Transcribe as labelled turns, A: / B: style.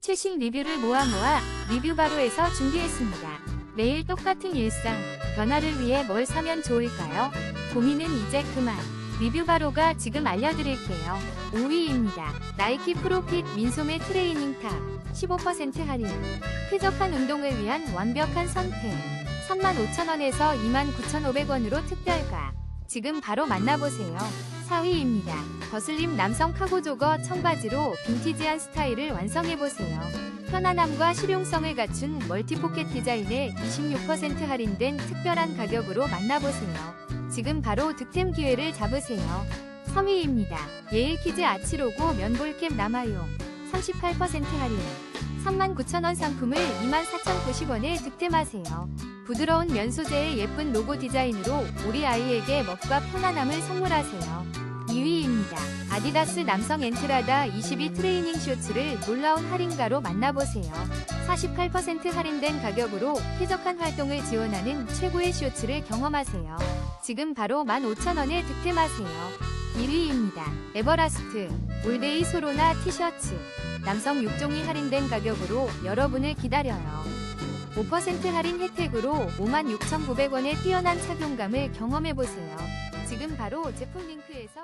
A: 최신 리뷰를 모아 모아 리뷰 바로에서 준비했습니다. 매일 똑같은 일상, 변화를 위해 뭘 사면 좋을까요? 고민은 이제 그만. 리뷰 바로가 지금 알려드릴게요. 5위입니다. 나이키 프로핏 민소매 트레이닝 탑 15% 할인. 쾌적한 운동을 위한 완벽한 선택. 35,000원에서 29,500원으로 특별가. 지금 바로 만나보세요. 4위입니다. 거슬림 남성 카고 조거 청바지로 빈티지한 스타일을 완성해보세요. 편안함과 실용성을 갖춘 멀티포켓 디자인에 26% 할인된 특별한 가격으로 만나보세요. 지금 바로 득템 기회를 잡으세요. 3위입니다. 예일키즈 아치로고 면볼캡 남아용 38% 할인 39,000원 상품을 24,090원에 득템하세요. 부드러운 면 소재의 예쁜 로고 디자인으로 우리 아이에게 멋과 편안함을 선물하세요. 2위입니다. 아디다스 남성 엔트라다 22 트레이닝 쇼츠를 놀라운 할인가로 만나보세요. 48% 할인된 가격으로 쾌적한 활동을 지원하는 최고의 쇼츠를 경험하세요. 지금 바로 15,000원에 득템하세요. 1위입니다. 에버라스트 올데이 소로나 티셔츠 남성 6종이 할인된 가격으로 여러분을 기다려요. 5% 할인 혜택으로 56,900원의 뛰어난 착용감을 경험해보세요. 지금 바로 제품 링크에서